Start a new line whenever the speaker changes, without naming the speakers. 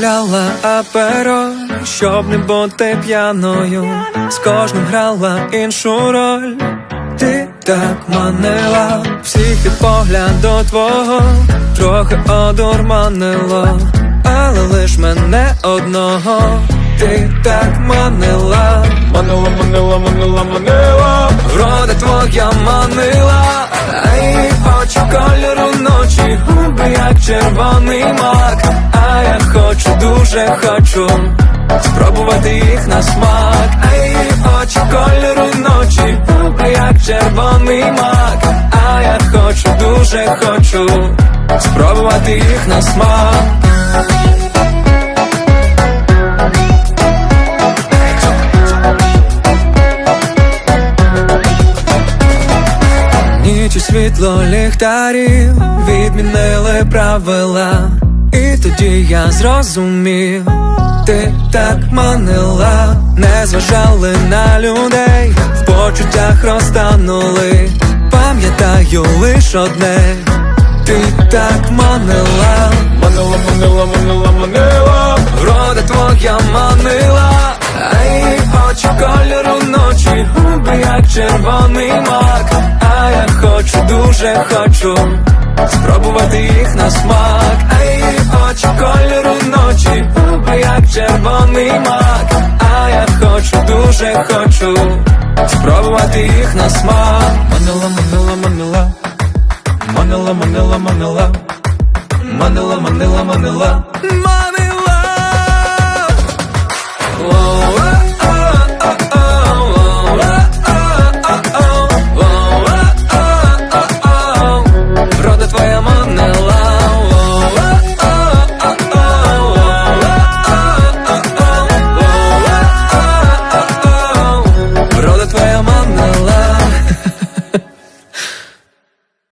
замовляла аперо, щоб не бути п'яною. З кожним грала іншу роль. Ти так манила, всіх від погляду твого, трохи одурманило, але лиш мене одного. Ти так манила,
Манила, манила, манила, манила
врода твоя манила, Ай, очі кольору ночі, губи як червоний мак, а я хочу, дуже хочу спробувати їх на смак, Ай, очі кольору ночі, як червоний мак, а я хочу, дуже хочу спробувати їх на смак. Ніч світло ліхтарів відмінили правила, і тоді я зрозумів, ти так манила, не зважали на людей, в почуттях розтанули, пам'ятаю лиш одне, ти так манила,
Манила, манила, манила, манила.
Врода твоя манила, ай, очі кольору ночі, губи як червоний мак, а я хочу, дуже хочу спробувати їх на смак, ай, очі кольору ночі, губи як червоний мак, а я хочу, дуже хочу спробувати їх на смак.
Манила, манила Манила, манила, манила Манила, манила, манила
Манила,